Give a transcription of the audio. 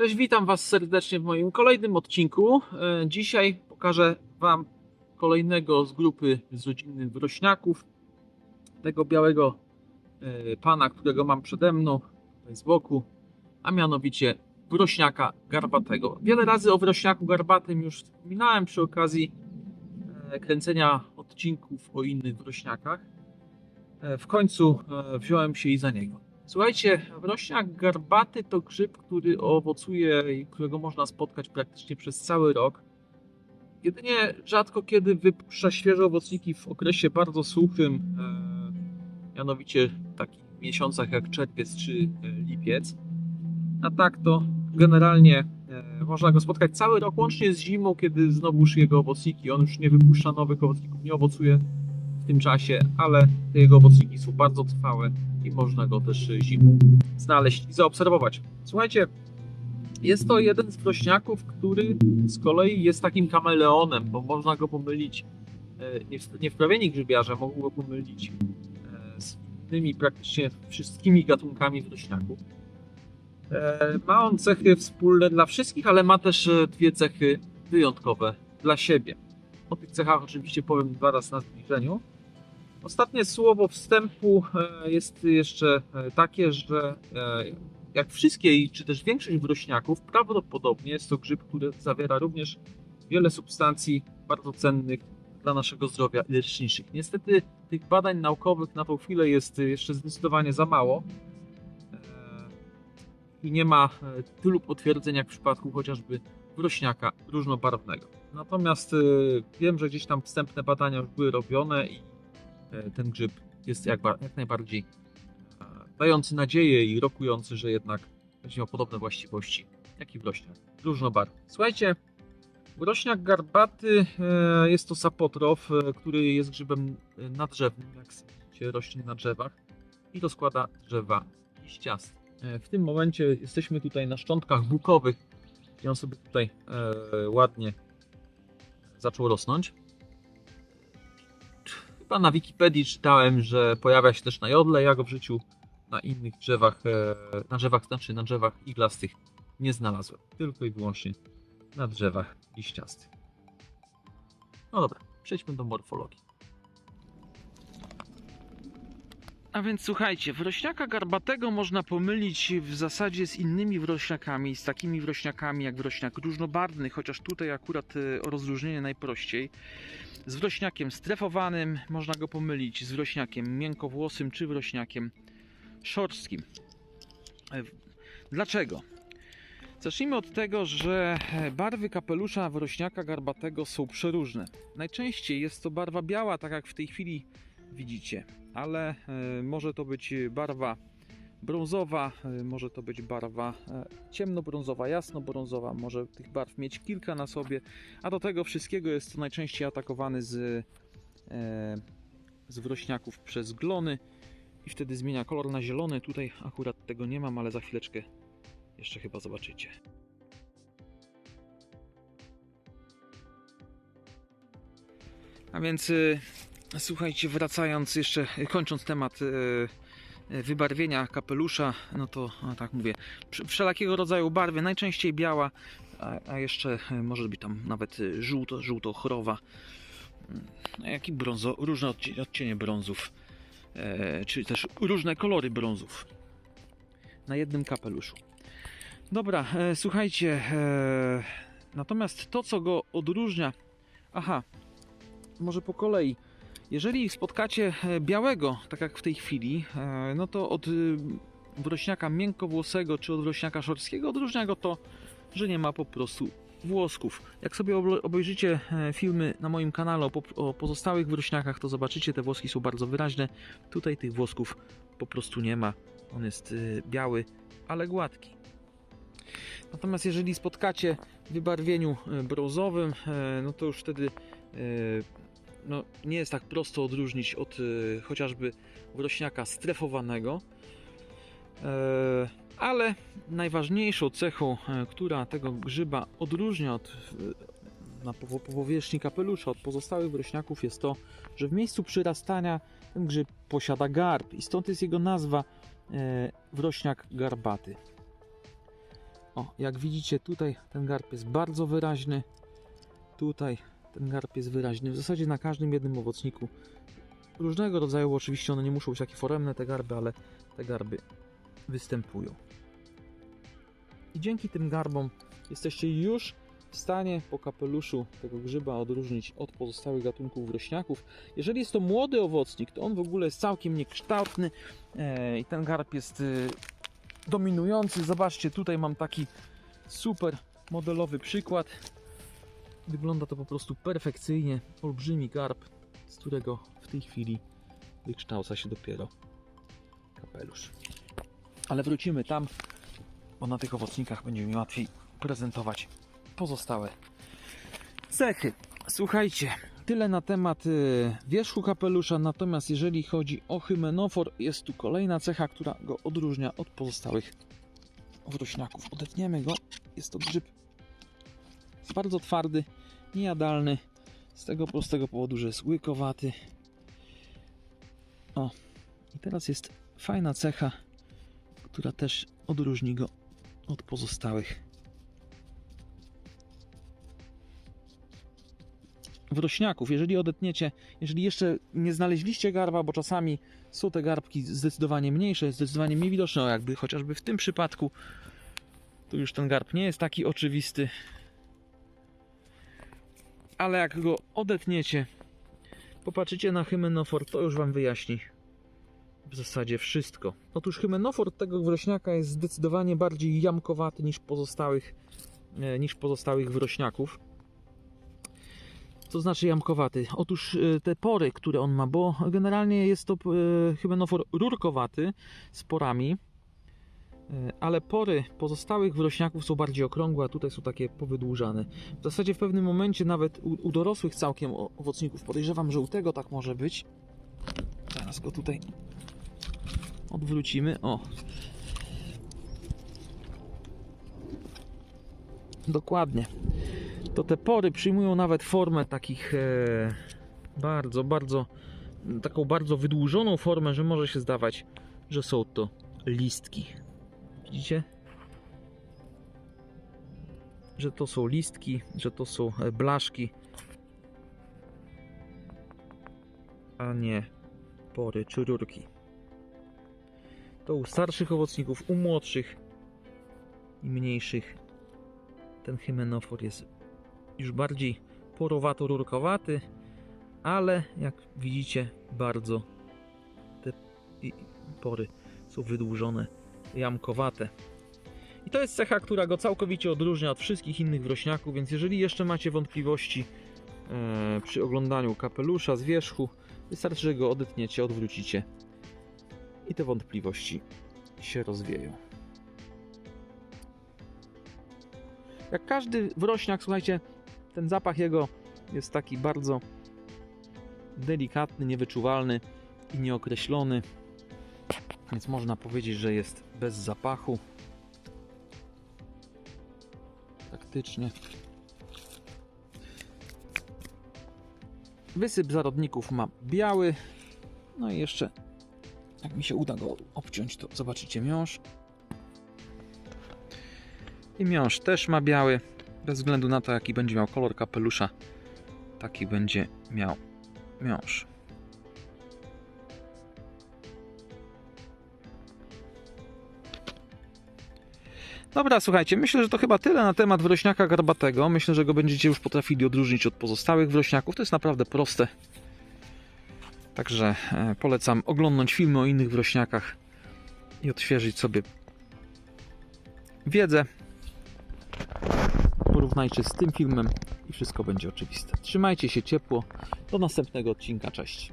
Cześć, witam Was serdecznie w moim kolejnym odcinku. E, Dzisiaj pokażę Wam kolejnego z grupy z rodziny wrośniaków. Tego białego e, pana, którego mam przede mną, tutaj z boku, a mianowicie wrośniaka garbatego. Wiele razy o wrośniaku garbatym już wspominałem przy okazji e, kręcenia odcinków o innych wrośniakach. W końcu wziąłem się i za niego. Słuchajcie, wrośniak garbaty to grzyb, który owocuje i którego można spotkać praktycznie przez cały rok. Jedynie rzadko kiedy wypuszcza świeże owocniki w okresie bardzo suchym, e, mianowicie takich miesiącach jak czerwiec czy e, lipiec. A tak to generalnie e, można go spotkać cały rok, łącznie z zimą, kiedy znowuż jego owocniki, on już nie wypuszcza nowych owocników, nie owocuje w tym czasie, ale te jego owocniki są bardzo trwałe i można go też zimą znaleźć i zaobserwować. Słuchajcie, jest to jeden z wrośniaków, który z kolei jest takim kameleonem, bo można go pomylić e, nie wprawieni grzybiarze mogą go pomylić e, z innymi praktycznie wszystkimi gatunkami wrośniaków. E, Ma on cechy wspólne dla wszystkich, ale ma też dwie cechy wyjątkowe dla siebie. O tych cechach oczywiście powiem zaraz na zbliżeniu. Ostatnie słowo wstępu e, jest jeszcze e, takie, że e, jak wszystkie, czy też większość wrośniaków, prawdopodobnie jest to grzyb, który zawiera również wiele substancji bardzo cennych dla naszego zdrowia i leczniczych. Niestety tych badań naukowych na tą chwilę jest jeszcze zdecydowanie za mało i nie ma tylu potwierdzeń jak w przypadku chociażby wrośniaka różnobarwnego. Natomiast wiem, że gdzieś tam wstępne badania już były robione i ten grzyb jest jak, jak najbardziej e, dający nadzieję i rokujący, że jednak będzie miał podobne właściwości jak i wrośniak. Różnobarwny. Słuchajcie, wrośniak garbaty e, jest to sapotrof, e, który jest grzybem e, nadrzewnym, jak widzicie, rośnie na drzewach i rozkłada drzewa liściaste. E, W tym momencie jesteśmy tutaj na szczątkach bukowych i on sobie tutaj e, ładnie zaczął rosnąć. Chyba na Wikipedii czytałem, że pojawia się też na jodle. Ja go w życiu na innych drzewach, e, na drzewach, znaczy na drzewach iglastych nie znalazłem. Tylko i wyłącznie na drzewach liściastych. No dobra, przejdźmy do morfologii. A więc słuchajcie, wrośniaka garbatego można pomylić w zasadzie z innymi wrośniakami, z takimi wrośniakami jak wrośniak różnobarwny, chociaż tutaj akurat e, o rozróżnienie najprościej. Z wrośniakiem strefowanym można go pomylić z wrośniakiem miękkowłosym czy wrośniakiem szorstkim. E, Dlaczego? Zacznijmy od tego, że e, barwy kapelusza wrośniaka garbatego są przeróżne. Najczęściej jest to barwa biała, tak jak w tej chwili widzicie ale e, może to być barwa brązowa, e, może to być barwa e, ciemnobrązowa, jasnobrązowa, może tych barw mieć kilka na sobie, a do tego wszystkiego jest to najczęściej atakowany z, z wrośniaków przez glony i wtedy zmienia kolor na zielony. Tutaj akurat tego nie mam, ale za chwileczkę jeszcze chyba zobaczycie. A więc Słuchajcie, wracając jeszcze, kończąc temat e, e, wybarwienia kapelusza, no to tak mówię, wsz- wszelakiego rodzaju barwy, najczęściej biała, a, jeszcze e, może być tam nawet żółto, żółto-chorowa, mm, jak i brązo, różne odcie- odcienie brązów, e, czy też różne kolory brązów na jednym kapeluszu. Dobra, słuchajcie, natomiast to, co go odróżnia, aha, może po kolei. Jeżeli spotkacie e, białego, tak jak w tej chwili, e, no to od y, wrośniaka miękkowłosego czy od wrośniaka szorstkiego odróżnia go to, że nie ma po prostu włosków. Jak sobie obejrzycie e, filmy na moim kanale o, po- o pozostałych wrośniakach, to zobaczycie, te włoski są bardzo wyraźne. Tutaj tych włosków po prostu nie ma. On jest y, biały, ale gładki. Natomiast jeżeli spotkacie w wybarwieniu brązowym, no to już wtedy no, nie jest tak prosto odróżnić od e, chociażby wrośniaka strefowanego. E, ale najważniejszą cechą, e, która tego grzyba odróżnia od, e, na powierzchni kapelusza od pozostałych wrośniaków jest to, że w miejscu przyrastania ten grzyb posiada garb i stąd jest jego nazwa wrośniak garbaty. O, jak widzicie tutaj ten garb jest bardzo wyraźny. Tutaj ten garb jest wyraźny. W zasadzie na każdym jednym owocniku. Różnego rodzaju, oczywiście one nie muszą być takie foremne te garby, ale te garby występują. I dzięki tym garbom jesteście już w stanie po kapeluszu tego grzyba odróżnić od pozostałych gatunków rośniaków. Jeżeli jest to młody owocnik, to on w ogóle jest całkiem niekształtny e, i ten garb jest e, dominujący. Zobaczcie, tutaj mam taki super modelowy przykład. Wygląda to po prostu perfekcyjnie. Olbrzymi garb, z którego w tej chwili wykształca się dopiero kapelusz. Ale wrócimy tam, bo na tych owocnikach będzie mi łatwiej prezentować pozostałe cechy. Słuchajcie, tyle na temat y, wierzchu kapelusza, natomiast jeżeli chodzi o hymenofor, jest tu kolejna cecha, która go odróżnia od pozostałych wrośniaków. Odetniemy go, jest to grzyb bardzo twardy, niejadalny, z tego prostego powodu, że jest łykowaty. O, i teraz jest fajna cecha, która też odróżni go od pozostałych wrośniaków. Jeżeli odetniecie, jeżeli jeszcze nie znaleźliście garba, bo czasami są te garbki zdecydowanie mniejsze, zdecydowanie mniej widoczne, jakby chociażby w tym przypadku, tu już ten garb nie jest taki oczywisty. Ale jak go odetniecie, popatrzycie na hymenofor, to już Wam wyjaśni w zasadzie wszystko. Otóż hymenofor tego wrośniaka jest zdecydowanie bardziej jamkowaty niż pozostałych, e, niż pozostałych wrośniaków. Co znaczy jamkowaty? Otóż e, te pory, które on ma, bo generalnie jest to e, hymenofor rurkowaty z porami, ale pory pozostałych wrośniaków są bardziej okrągłe, a tutaj są takie powydłużane. W zasadzie w pewnym momencie nawet u, u dorosłych całkiem owocników, podejrzewam, że u tego tak może być. Zaraz go tutaj odwrócimy. O. Dokładnie. To te pory przyjmują nawet formę takich e, bardzo, bardzo taką bardzo wydłużoną formę, że może się zdawać, że są to listki. Widzicie? Że to są listki, że to są e, blaszki, a nie pory czy rurki. To u starszych owocników, u młodszych i mniejszych ten hymenofor jest już bardziej porowato-rurkowaty, ale jak widzicie bardzo te pory są wydłużone, jamkowate. I to jest cecha, która go całkowicie odróżnia od wszystkich innych wrośniaków, więc jeżeli jeszcze macie wątpliwości e, przy oglądaniu kapelusza z wierzchu, wystarczy, że go odetniecie, odwrócicie i te wątpliwości się rozwieją. Jak każdy wrośniak, słuchajcie, ten zapach jego jest taki bardzo delikatny, niewyczuwalny i nieokreślony. Więc można powiedzieć, że jest bez zapachu. Praktycznie. Wysyp zarodników ma biały. No i jeszcze, jak mi się uda go obciąć, to zobaczycie miąższ. I miąższ też ma biały. Bez względu na to, jaki będzie miał kolor kapelusza, taki będzie miał miąższ. Dobra, słuchajcie, myślę, że to chyba tyle na temat wrośniaka garbatego. Myślę, że go będziecie już potrafili odróżnić od pozostałych wrośniaków. To jest naprawdę proste. Także e, polecam oglądnąć filmy o innych wrośniakach i odświeżyć sobie wiedzę. Porównajcie z tym filmem i wszystko będzie oczywiste. Trzymajcie się ciepło. Do następnego odcinka. Cześć.